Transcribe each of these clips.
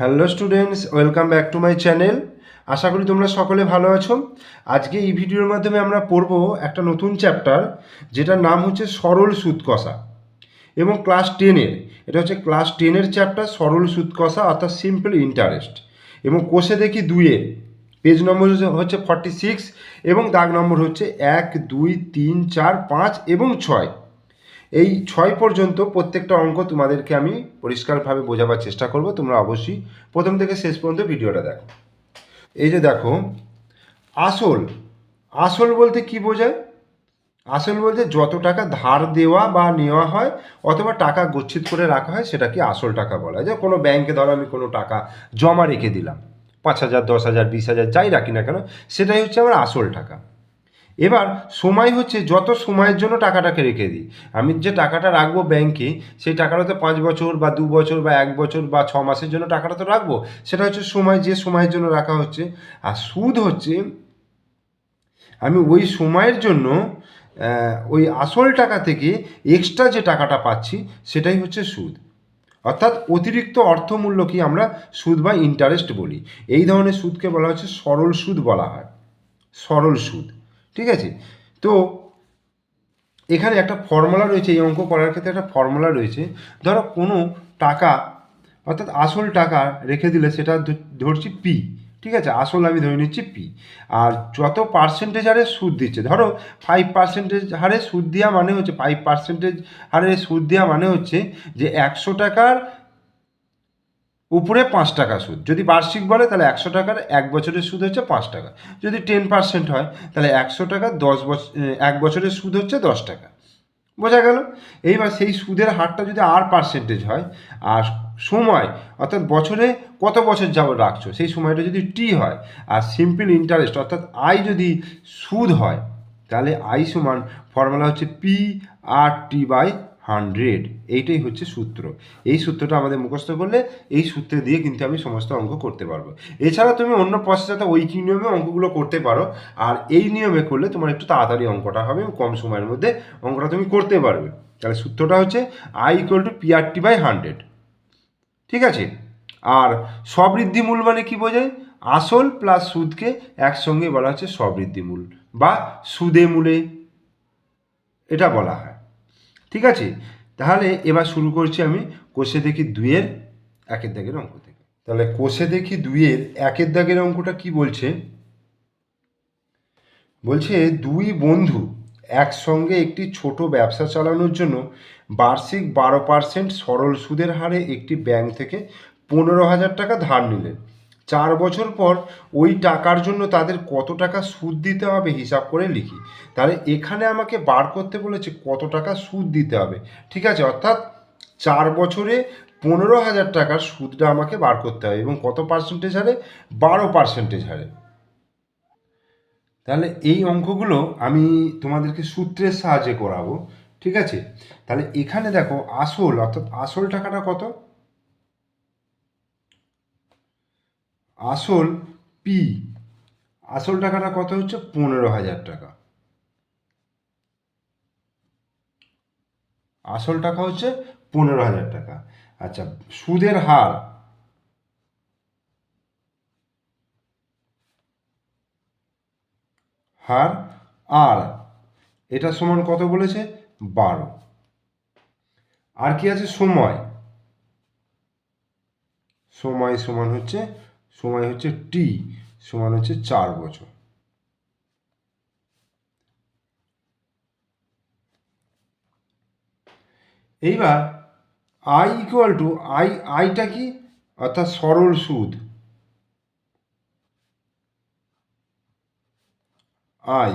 Hello students welcome back to my channel আশা করি তোমরা সকলে ভালো আছো। আজকে এই ভিডিওর মাধ্যমে আমরা পড়ব একটা নতুন চ্যাপ্টার যেটার নাম হচ্ছে সরল সুদ কষা এবং ক্লাস টেনের এটা হচ্ছে ক্লাস টেনের চ্যাপ্টার সরল সুদ কষা অর্থাৎ সিম্পল ইন্টারেস্ট এবং কোষে দেখি দুইয়ের পেজ নম্বর হচ্ছে ফর্টি সিক্স এবং দাগ নম্বর হচ্ছে এক, দুই, তিন, চার, পাঁচ, এবং ছয়। এই ছয় পর্যন্ত প্রত্যেকটা অঙ্ক তোমাদেরকে আমি পরিষ্কারভাবে বোঝাবার চেষ্টা করব। তোমরা অবশ্যই প্রথম থেকে শেষ পর্যন্ত ভিডিওটা দেখো। এই যে দেখো, আসল আসল বলতে কি বোঝায়? আসল বলতে যত টাকা ধার দেওয়া বা নেওয়া হয় অথবা টাকা গচ্ছিত করে রাখা হয় সেটাকে আসল টাকা বলা হয়। যে কোনো ব্যাংকে ধরো আমি কোনো টাকা জমা রেখে দিলাম, পাঁচ হাজার, দশ হাজার, বিশ হাজার, যাই রাখি না কেন, সেটাই হচ্ছে আমার আসল টাকা। এবার সময় হচ্ছে যত সময়ের জন্য টাকাটাকে রেখে দিই। আমি যে টাকাটা রাখব ব্যাংকে সেই টাকাটা তো পাঁচ বছর বা দু বছর বা এক বছর বা ছ মাসের জন্য টাকাটা তো রাখব। সেটা হচ্ছে সময়, যে সময়ের জন্য রাখা হচ্ছে। আর সুদ হচ্ছে, আমি ওই সময়ের জন্য ওই আসল টাকা থেকে এক্সট্রা যে টাকাটা পাচ্ছি, সেটাই হচ্ছে সুদ। অর্থাৎ অতিরিক্ত অর্থমূল্যকে আমরা সুদ বা ইন্টারেস্ট বলি। এই ধরনের সুদকে বলা হচ্ছে সরল সুদ বলা হয়। সরল সুদ। ঠিক আছে? তো এখানে একটা ফর্মুলা রয়েছে, এই অঙ্ক করার ক্ষেত্রে একটা ফর্মুলা রয়েছে। ধরো কোনো টাকা, অর্থাৎ আসল টাকা রেখে দিলে সেটা ধরছি পি ঠিক আছে? আসল আমি ধরে নিচ্ছি পি আর যত পার্সেন্টেজ হারে সুদ দিচ্ছে, ধরো ফাইভ পার্সেন্টেজ হারে সুদ দেওয়া মানে হচ্ছে ফাইভ পার্সেন্টেজ হারে সুদ দেওয়া মানে হচ্ছে যে একশো টাকার উপরে পাঁচ টাকা সুদ। যদি বার্ষিক বলে, তাহলে একশো টাকার এক বছরের সুদ হচ্ছে পাঁচ টাকা। যদি টেন পার্সেন্ট হয়, তাহলে একশো টাকা, দশ বছর এক বছরের সুদ হচ্ছে দশ টাকা। বোঝা গেল? এইবার সেই সুদের হারটা যদি আর পার্সেন্টেজ হয়, আর সময়, অর্থাৎ বছরে কত বছর যাবত রাখছো, সেই সময়টা যদি টি হয়, আর সিম্পল ইন্টারেস্ট অর্থাৎ আই যদি সুদ হয়, তাহলে আই সমান ফর্মুলা হচ্ছে P R T by hundred, এইটাই হচ্ছে সূত্র। এই সূত্রটা আমাদের মুখস্থ করলে এই সূত্রে দিয়ে কিন্তু আমি সমস্ত অঙ্ক করতে পারব। এছাড়া তুমি অন্য প্রসেসে ঐকিক নিয়মে অঙ্কগুলো করতে পারো, আর এই নিয়মে করলে তোমার একটু তাড়াতাড়ি অঙ্কটা হবে কম সময়ের মধ্যে অঙ্কটা তুমি করতে পারবে। তাহলে সূত্রটা হচ্ছে I equal to PRT by hundred ঠিক আছে? আর সবৃদ্ধি মূল মানে কি বোঝায়? আসল প্লাস সুদকে একসঙ্গে বলা হচ্ছে সবৃদ্ধি মূল বা সুদে মূলে। এটা বলা হয়। ঠিক আছে? তাহলে এবার শুরু করছি আমি কোষে দেখি দুইয়ের একের দাগের অঙ্ক থেকে। তাহলে কোষে দেখি দুইয়ের একের দাগের অঙ্কটা কি বলছে? বলছে দুই বন্ধু একসঙ্গে একটি ছোট ব্যবসা চালানোর জন্য বার্ষিক বারো পার্সেন্ট সরল সুদের হারে একটি ব্যাংক থেকে পনেরো হাজার টাকা ধার নিলেন। চার বছর পর ওই টাকার জন্য তাদের কত টাকা সুদ দিতে হবে হিসাব করে লিখি। তাহলে এখানে আমাকে বার করতে বলেছে কত টাকা সুদ দিতে হবে। ঠিক আছে? অর্থাৎ চার বছরে পনেরো হাজার টাকার সুদটা আমাকে বার করতে হবে এবং কত পার্সেন্টেজ হারে? বারো পার্সেন্টেজ হারে। তাহলে এই অঙ্কগুলো আমি তোমাদেরকে সূত্রের সাহায্যে করাবো। ঠিক আছে? তাহলে এখানে দেখো আসল, অর্থাৎ আসল টাকাটা কত? আসল পি আসল টাকাটা কত হচ্ছে? পনেরো হাজার টাকা। আসল টাকা হচ্ছে পনেরো হাজার টাকা। আচ্ছা সুদের হার। হার আর, এটা সমান কত বলেছে? বারো। আর কি আছে? সময়। সময় সমান হচ্ছে সময় হচ্ছে টি সমান হচ্ছে চার বছর। এইবার আই ইকুয়াল টু আই আইটা কি? অর্থাৎ সরল সুদ। আই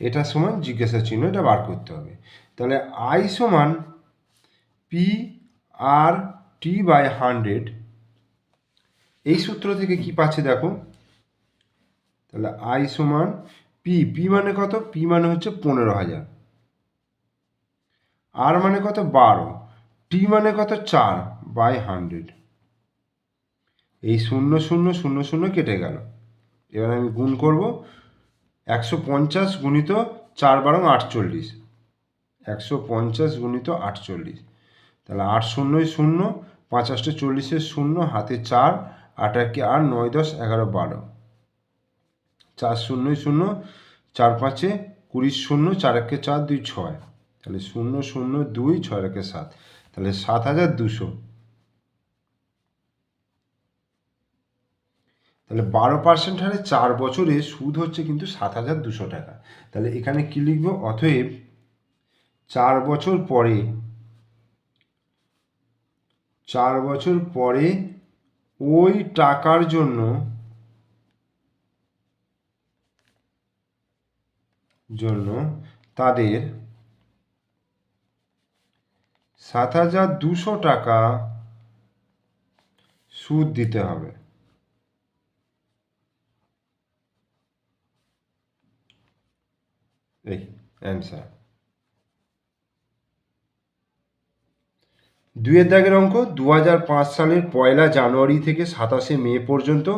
এটা সমান জিজ্ঞাসা চিহ্ন, এটা বার করতে হবে। তাহলে আই সমান P R T by hundred এই সূত্র থেকে কি পাচ্ছে দেখো? তাহলে আই সমান পি পি মানে কত? পি মানে হচ্ছে পনেরো হাজার। আর মানে কত? বারো। টি মানে কত? চার বাই হান্ড্রেড এই শূন্য শূন্য শূন্য শূন্য কেটে গেল। এবার আমি গুণ করব। একশো পঞ্চাশ গুণিত চার বারং আটচল্লিশ। একশো পঞ্চাশ গুণিত আটচল্লিশ। তাহলে আট শূন্যই শূন্য, পাঁচ আষ্টে চল্লিশের শূন্য, হাতে চার আট একে আট, নয় দশ, এগারো, বারো। চার শূন্য শূন্য, চার পাঁচে কুড়ি শূন্য, চার একে চার, দুই ছয়। তাহলে শূন্য শূন্য, দুই, ছয় একে সাত। তাহলে সাত হাজার দুশো। তাহলে বারো পার্সেন্ট হারে চার বছরে সুদ হচ্ছে কিন্তু সাত হাজার দুশো টাকা। তাহলে এখানে কি লিখব? অতএব চার বছর পরে, চার বছর পরে ওই টাকার জন্য জন্য তাদের সাত হাজার দুশো টাকা সুদ দিতে হবে। এই অ্যান্সার দুয়ের দাগের অঙ্ক দু হাজার পাঁচ সালের পয়লা জানুয়ারি থেকে সাতাশে মে পর্যন্ত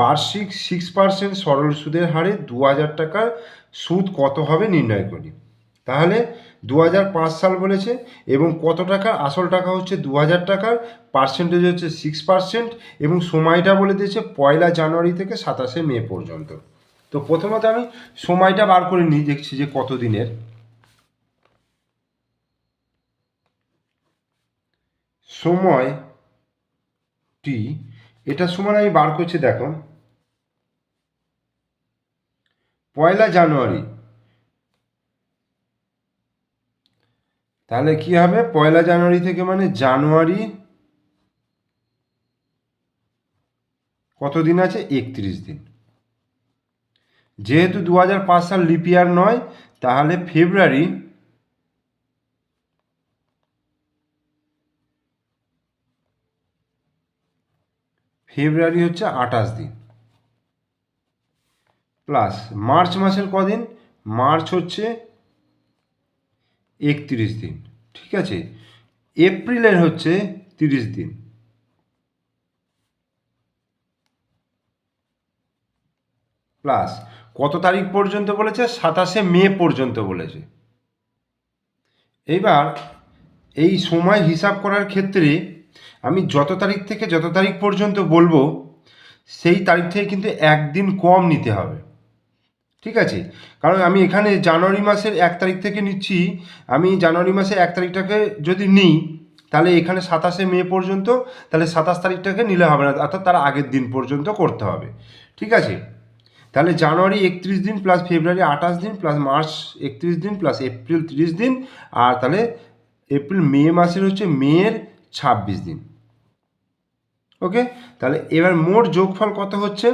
বার্ষিক সিক্স পার্সেন্ট সরল সুদের হারে দু হাজার টাকার সুদ কত হবে নির্ণয় করি। তাহলে দু হাজার পাঁচ সাল বলেছে এবং কত টাকার আসল টাকা হচ্ছে দু হাজার টাকার পার্সেন্টেজ হচ্ছে সিক্স পার্সেন্ট এবং সময়টা বলে দিয়েছে পয়লা জানুয়ারি থেকে সাতাশে মে পর্যন্ত। তো প্রথমত আমি সময়টা বার করে নিই দেখছি যে কত দিনের। সময় টি এটা সমান আমি বার করছি, দেখো। পয়লা জানুয়ারি। তাহলে কি হবে? পয়লা জানুয়ারি থেকে মানে জানুয়ারি কত দিন আছে? একত্রিশ দিন। যেহেতু দু হাজার পাঁচ সাল লিপিয়ার নয়, তাহলে ফেব্রুয়ারি ফেব্রুয়ারি হচ্ছে আঠাশ দিন। প্লাস মার্চ মাসের কদিন? মার্চ হচ্ছে একত্রিশ দিন, ঠিক আছে? এপ্রিলের হচ্ছে তিরিশ দিন। প্লাস কত তারিখ পর্যন্ত বলেছে? সাতাশে মে পর্যন্ত বলেছে। এইবার এই সময় হিসাব করার ক্ষেত্রে আমি যত তারিখ থেকে যত তারিখ পর্যন্ত বলব, সেই তারিখ থেকে কিন্তু একদিন কম নিতে হবে। ঠিক আছে? কারণ আমি এখানে জানুয়ারি মাসের এক তারিখ থেকে নিচ্ছি, আমি জানুয়ারি মাসের এক তারিখটাকে যদি নিই, তাহলে এখানে সাতাশে মে পর্যন্ত, তাহলে সাতাশ তারিখটাকে নিলে হবে না, অর্থাৎ তার আগের দিন পর্যন্ত করতে হবে। ঠিক আছে? তাহলে জানুয়ারি একত্রিশ দিন প্লাস ফেব্রুয়ারি আঠাশ দিন প্লাস মার্চ একত্রিশ দিন প্লাস এপ্রিল তিরিশ দিন, আর তাহলে এপ্রিল মে মাসের হচ্ছে মেয়ের ছাব্বিশ দিন। ওকে? তাহলে এবার মোট যোগফল কত হচ্ছে?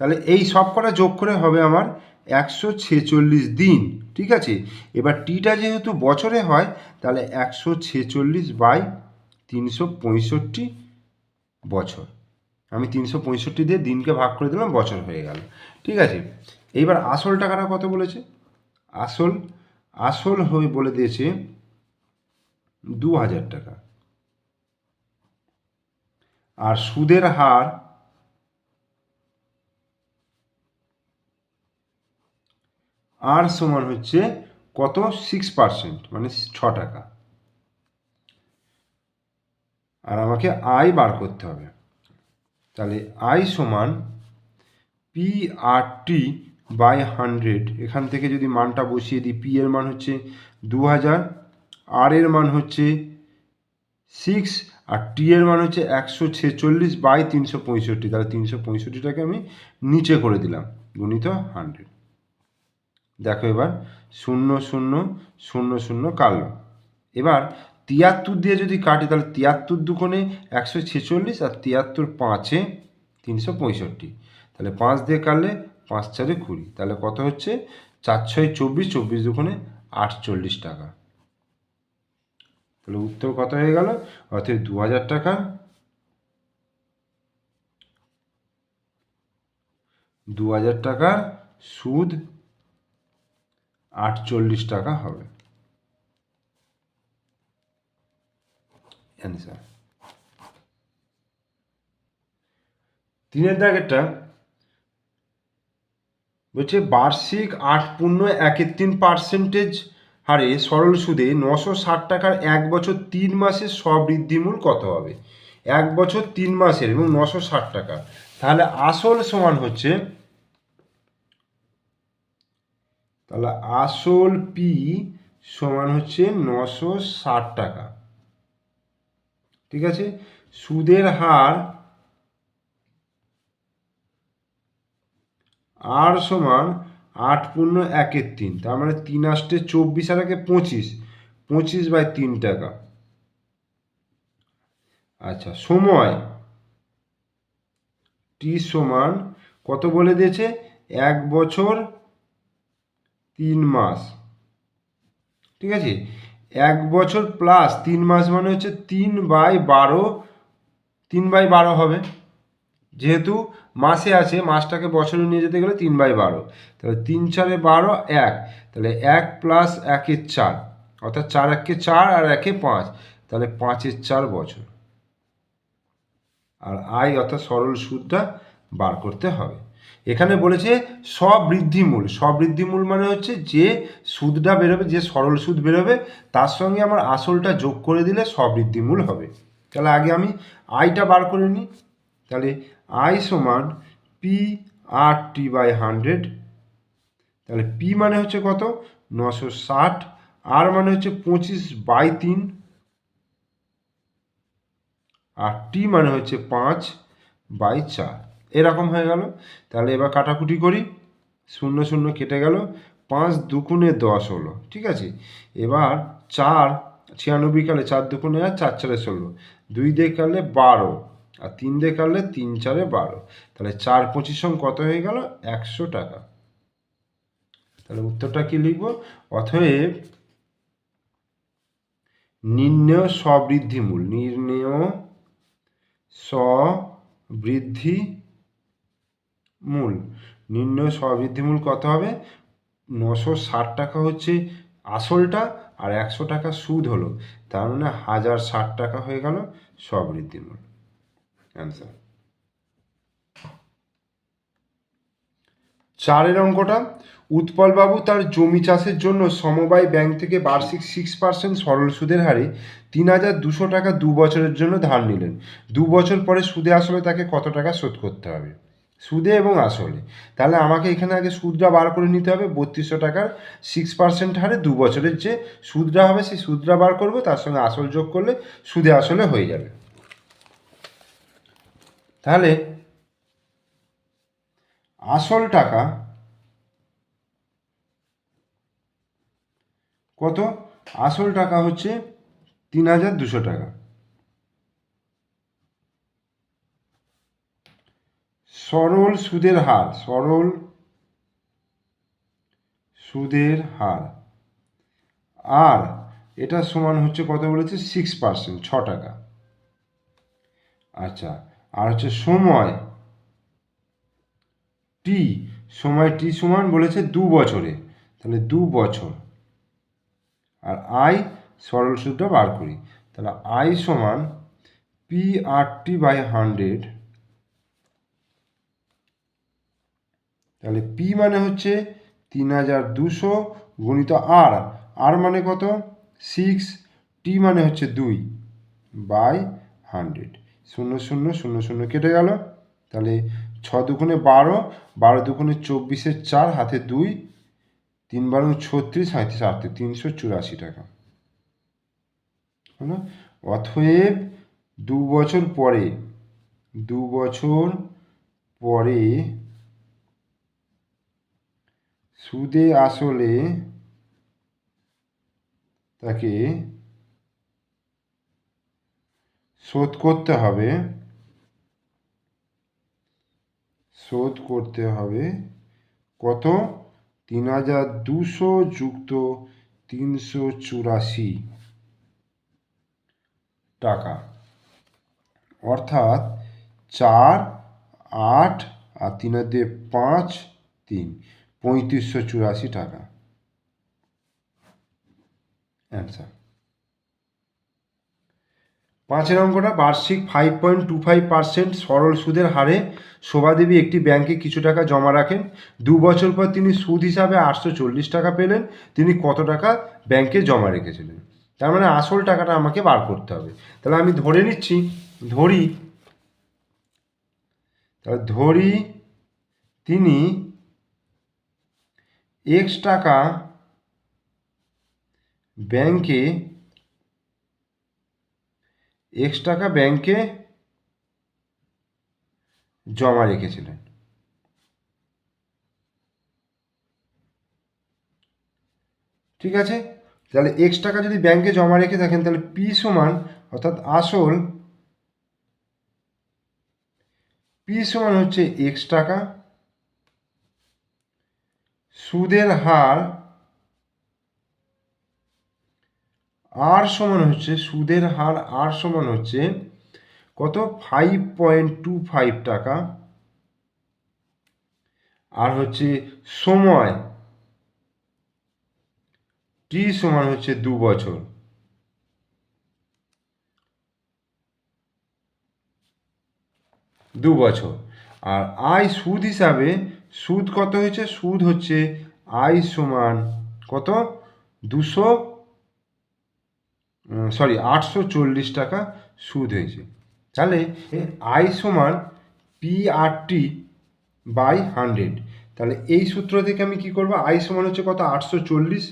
তাহলে এই সব কটা যোগ করে হবে আমার একশো ছেচল্লিশ দিন, ঠিক আছে? এবার টিটা যেহেতু বছরে হয়, তাহলে একশো ছেচল্লিশ বাই তিনশো পঁয়ষট্টি বছর। আমি তিনশো পঁয়ষট্টি দিয়ে দিনকে ভাগ করে দিলাম, বছর হয়ে গেল, ঠিক আছে? এইবার আসল টাকাটা কত বলেছে? আসল আসল হয়ে বলে দিয়েছে দু হাজার টাকা। আর সুদের হার আর সমান হচ্ছে কত? সিক্স পার্সেন্ট মানে ছ টাকা। আর আমাকে আয় বার করতে হবে। তাহলে আই সমান P R T by hundred এখান থেকে যদি মানটা বসিয়ে দিই পি এর মান হচ্ছে দু হাজার আর এর মান হচ্ছে সিক্স আর টি এর মান হচ্ছে একশো ছেচল্লিশ বাই তিনশো পঁয়ষট্টি। তাহলে তিনশো পঁয়ষট্টিটাকে আমি নিচে করে দিলাম, গুণিত হান্ড্রেড দেখো এবার, শূন্য শূন্য শূন্য শূন্য কাটলো। এবার তিয়াত্তর দিয়ে যদি কাটি, তাহলে তিয়াত্তর দুকোণে একশো ছেচল্লিশ আর তিয়াত্তর পাঁচে তিনশো পঁয়ষট্টি। তাহলে পাঁচ দিয়ে কাটলে পাঁচ চারে কুড়ি। তাহলে কত হচ্ছে? চার ছয় চব্বিশ চব্বিশ দুকোণে আটচল্লিশ টাকা। তাহলে উত্তর কত হয়ে গেল? অর্থাৎ দু হাজার টাকা। দু হাজার টাকার সুদ আটচল্লিশ টাকা হবে। তিনের দাগেরটা বলছে বার্ষিক আট পূর্ণ একের তিন পার্সেন্টেজ হারে সরল সুদে নশো ষাট টাকার এক বছর তিন মাসের স্ববৃদ্ধিমূল কত হবে? এক বছর তিন মাসের এবং নশো ষাট টাকা। তাহলে আসল সমান হচ্ছে তাহলে আসল পি সমান হচ্ছে নশো ষাট টাকা। ঠিক আছে? সুদের হার আর সমান আট পূর্ণ একের তিন, তার মানে তিন আষ্টে চব্বিশ আর একে পঁচিশ পঁচিশ বাই তিন টাকা। আচ্ছা সময় টি সমান কত বলে দিয়েছে? এক বছর তিন মাস। ঠিক আছে? এক বছর প্লাস তিন মাস মানে হচ্ছে তিন বাই বারো, তিন বাই বারো হবে। যেহেতু মাসে আছে, মাসটাকে বছরে নিয়ে যেতে গেলে তিন বাই বারো। তাহলে তিন চারে বারো, এক। তাহলে এক প্লাস একের চার। অর্থাৎ চার একে চার আর একে পাঁচ। তাহলে পাঁচের চার বছর। আর আয় অর্থাৎ সরল সুদটা বার করতে হবে। এখানে বলেছে স্ববৃদ্ধিমূল স্ববৃদ্ধিমূল মানে হচ্ছে যে সুদটা বেরোবে, যে সরল সুদ বেরোবে, তার সঙ্গে আমার আসলটা যোগ করে দিলে স্ববৃদ্ধিমূল হবে। তাহলে আগে আমি আয়টা বার করে নিই। তাহলে আই সমান P R T by hundred তাহলে পি মানে হচ্ছে কত? নশো ষাট আর মানে হচ্ছে পঁচিশ বাই তিন, আর টি মানে হচ্ছে পাঁচ বাই চার। এরকম হয়ে গেল। তাহলে এবার কাটাকুটি করি। শূন্য শূন্য কেটে গেল। পাঁচ দুকুনে দশ হলো, ঠিক আছে? এবার চার, ছিয়ানব্বই কালে চার দুকুনে চার চারে ষোলো। দুই কাটলে বারো। আর তিন দিয়ে কাটলে তিন চারে বারো। তাহলে চার পঁচিশ সঙ্গে কত হয়ে গেল? একশো টাকা। তাহলে উত্তরটা কি লিখব? অতএব নির্ণেয় স্ববৃদ্ধিমূল নির্ণেয় স্ববৃদ্ধি মূল। নির্ণয় স্ববৃদ্ধিমূল কত হবে? নশো ষাট টাকা হচ্ছে আসলটা আর একশো টাকা সুদ হলো। তার মানে হাজার ষাট টাকা হয়ে গেল স্ববৃদ্ধিমূল অ্যান্সার চারের অঙ্কটা, উৎপলবাবু তার জমি চাষের জন্য সমবায় ব্যাংক থেকে বার্ষিক সিক্স পার্সেন্ট সরল সুদের হারে তিন হাজার দুশো টাকা দু বছরের জন্য ধার নিলেন। দু বছর পরে সুদে আসলে তাকে কত টাকা শোধ করতে হবে? সুদে এবং আসলে। তাহলে আমাকে এখানে আগে সুদটা বার করে নিতে হবে, বত্রিশশো টাকার সিক্স পার্সেন্ট হারে দু বছরের যে সুদটা হবে, সেই সুদটা বার করব, তার সঙ্গে আসল যোগ করলে সুদে আসলে হয়ে যাবে। তাহলে আসল টাকা কত? আসল টাকা হচ্ছে তিন হাজার দুশো টাকা। সরল সুদের হার, সরল সুদের হার। আর এটা সমান হচ্ছে কত বলেছে? সিক্স পার্সেন্ট ছ টাকা। আচ্ছা আর হচ্ছে সময়। টি সময় টি সমান বলেছে দু বছরে। তাহলে দু বছর। আর আই সরল সুদটা বার করি। তাহলে আই সমান P R T by hundred তাহলে পি মানে হচ্ছে তিন হাজার দুশো গুণিত আর আর মানে কত? সিক্স টি মানে হচ্ছে দুই বাই হান্ড্রেড শূন্য শূন্য শূন্য শূন্য কেটে গেল। তাহলে ছ দুগুণে বারো বারো দুগুণে চব্বিশের চার, হাতে দুই, তিন বারো ছত্রিশ সাঁত্রিশ আটত্রিশ, তিনশো চুরাশি টাকা। হলো? অথয়েব দু বছর পরে, দু বছর পরে সুদে আসলে তাকে শোধ করতে হবে। শোধ করতে হবে। কত? তিন হাজার দুশো যুক্ত তিনশো চুরাশি টাকা। অর্থাৎ চার, আট আর তিন দিয়ে পাঁচ, তিন। পঁয়ত্রিশশো চুরাশি টাকা। অ্যান্সার পাঁচের অঙ্কটা বার্ষিক five point two five percent সরল সুদের হারে শোভাদেবী একটি ব্যাংকে কিছু টাকা জমা রাখেন। দু বছর পর তিনি সুদ হিসাবে আটশো চল্লিশ টাকা পেলেন। তিনি কত টাকা ব্যাংকে জমা রেখেছিলেন? তার মানে আসল টাকাটা আমাকে বার করতে হবে। তাহলে আমি ধরে নিচ্ছি, ধরি, তাহলে ধরি তিনি এক্স টাকা ব্যাংকে এক্স টাকা ব্যাংকে জমা রেখেছিলেন। ঠিক আছে? তাহলে এক্স টাকা যদি ব্যাংকে জমা রেখে থাকেন, তাহলে পি সমান, অর্থাৎ আসল পি সমান হচ্ছে এক্স টাকা। সুদের হার আর সমান হচ্ছে, সুদের হার আর সমান হচ্ছে কত? ফাইভ পয়েন্ট টু ফাইভ টাকা। আর হচ্ছে সময়। টি সমান হচ্ছে দু বছর। দু বছর। আর আয় সুদ হিসাবে, সুদ কত হয়েছে? সুদ হচ্ছে আয় সমান কত? দুশো সরি আটশো চল্লিশ টাকা সুদ হয়েছে। তাহলে আই সমান P R T by hundred তাহলে এই সূত্র থেকে আমি কি করব? আই সমান হচ্ছে কত? আটশো চল্লিশ।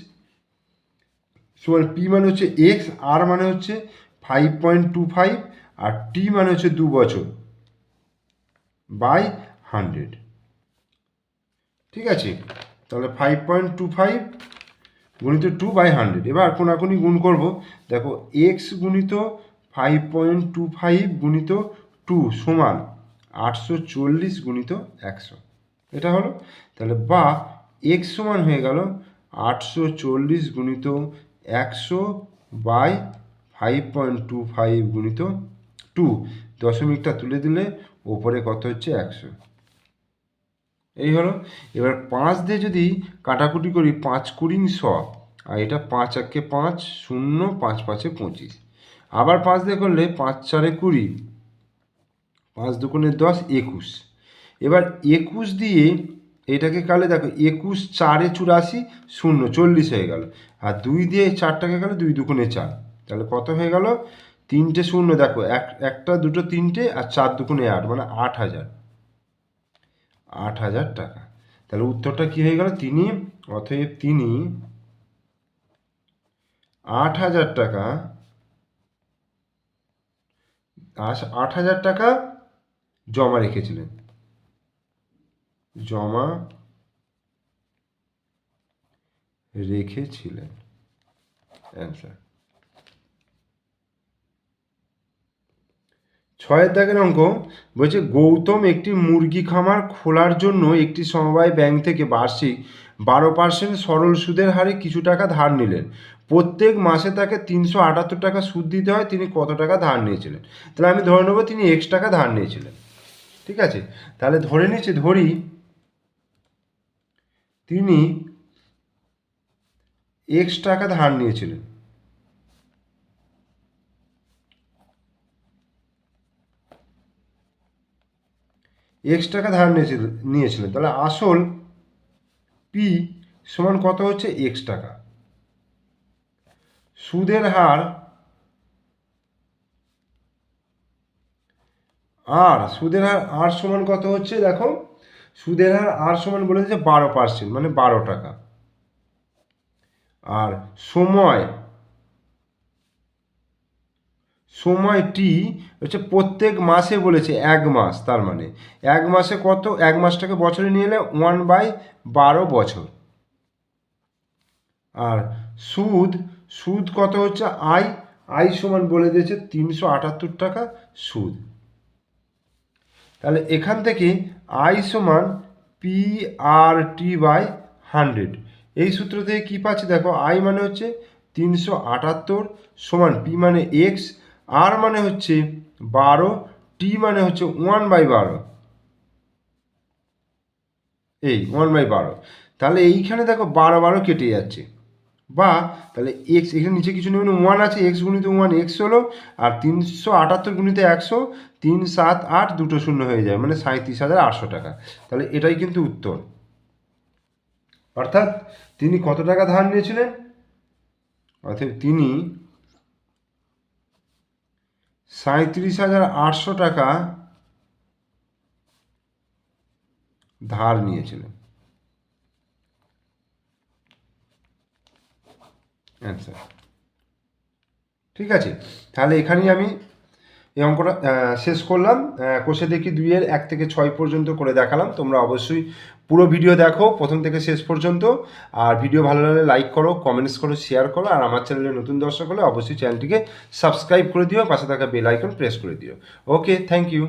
সমান পি মানে হচ্ছে এক্স আর মানে হচ্ছে ফাইভ পয়েন্ট টু ফাইভ আর টি মানে হচ্ছে দু বছর বাই হান্ড্রেড ঠিক আছে? তাহলে ফাইভ পয়েন্ট টু ফাইভ গুণিত টু বাই হান্ড্রেড এবার কোনাকুনি গুণ করব, দেখো এক্স গুণিত ফাইভ পয়েন্ট টু ফাইভ গুণিত টু সমান আটশো চল্লিশ গুণিত একশো। এটা হলো, তাহলে বা এক্স সমান হয়ে গেল আটশো চল্লিশ গুণিত একশো by five point two five গুণিত টু দশমিকটা তুলে দিলে ওপরে কত হচ্ছে একশো। এই হলো, এবার পাঁচ দিয়ে যদি কাটাকুটি করি পাঁচ কুড়ি শ, আর এটা পাঁচ একে পাঁচ শূন্য পাঁচ পাঁচে পঁচিশ। আবার পাঁচ দিয়ে করলে পাঁচ চারে কুড়ি, পাঁচ দুগুণে দশ একুশ। এবার একুশ দিয়ে এটাকে কালে দেখো একুশ চারে চুরাশি শূন্য চল্লিশ হয়ে গেল, আর দুই দিয়ে চারটাকে গেলে দুই দুগুণে চার। তাহলে কত হয়ে গেল? তিনটে শূন্য, দেখো এক, একটা দুটো তিনটে আর চার দুগুণে আট মানে আট হাজার। আট হাজার টাকা। তাহলে উত্তরটা কি হয়ে গেল? তিনি, অতএব তিনি আট হাজার টাকা আট হাজার টাকা জমা রেখেছিলেন। জমা রেখেছিলেন। অ্যান্সার ছয়ের দাগের অঙ্ক বলছে, গৌতম একটি মুরগি খামার খোলার জন্য একটি সমবায় ব্যাংক থেকে বার্ষিক বারো পার্সেন্ট সরল সুদের হারে কিছু টাকা ধার নিলেন। প্রত্যেক মাসে তাকে তিনশো আটাত্তর টাকা সুদ দিতে হয়। তিনি কত টাকা ধার নিয়েছিলেন? তাহলে আমি ধরে নেব তিনি এক্স টাকা ধার নিয়েছিলেন। ঠিক আছে? তাহলে ধরে নিচ্ছি, ধরি তিনি এক্স টাকা ধার নিয়েছিলেন। এক্স টাকা ধার নিয়েছিলেন নিয়েছিলেন। তাহলে আসল পি সমান কত হচ্ছে এক্স টাকা? সুদের হার আর সুদের হার আর সমান কত হচ্ছে দেখো? সুদের হার আর সমান বলে দিচ্ছে বারো পার্সেন্ট মানে বারো টাকা। আর সময় সময় টি হচ্ছে প্রত্যেক মাসে বলেছে এক মাস, তার মানে এক মাসে কত? এক মাসটাকে বছরে নিয়ে এলে ওয়ান বাই বারো বছর। আর সুদ সুদ কত হচ্ছে? আই আই সমান বলে দিয়েছে তিনশো আটাত্তর টাকা সুদ। তাহলে এখান থেকে আই সমান P R T by hundred এই সূত্র থেকে কী পাচ্ছি? দেখো আই মানে হচ্ছে তিনশো আটাত্তর সমান পি মানে এক্স আর মানে হচ্ছে বারো টি মানে হচ্ছে ওয়ান বাই বারো। এই ওয়ান বাই বারো। তাহলে এইখানে দেখো বারো বারো কেটে যাচ্ছে। বা তাহলে এক্স এখানে নিচে কিছু নেই ওয়ান আছে এক্স গুণিত ওয়ান এক্স হলো, আর তিনশো আটাত্তর গুণিত একশো, তিন, সাত, আট, দুটো শূন্য হয়ে যায় মানে সাঁত্রিশ হাজার আটশো টাকা। তাহলে এটাই কিন্তু উত্তর। অর্থাৎ তিনি কত টাকা ধার নিয়েছিলেন? অর্থাৎ তিনি সাঁত্রিশ হাজার আটশো টাকা ধার নিয়েছিলেন। অ্যান্সার ঠিক আছে, তাহলে এখানেই আমি এই অঙ্কটা শেষ করলাম। কোষে দেখি দুইয়ের এক থেকে ছয় পর্যন্ত করে দেখালাম। তোমরা অবশ্যই পুরো ভিডিও দেখো, প্রথম থেকে শেষ পর্যন্ত। আর ভিডিও ভালো লাগলে লাইক করো কমেন্টস করো শেয়ার করো। আর আমার চ্যানেলে নতুন দর্শক হলে অবশ্যই চ্যানেলটিকে সাবস্ক্রাইব করে দিও, পাশে থাকা বেল আইকন প্রেস করে দিও। Okay thank you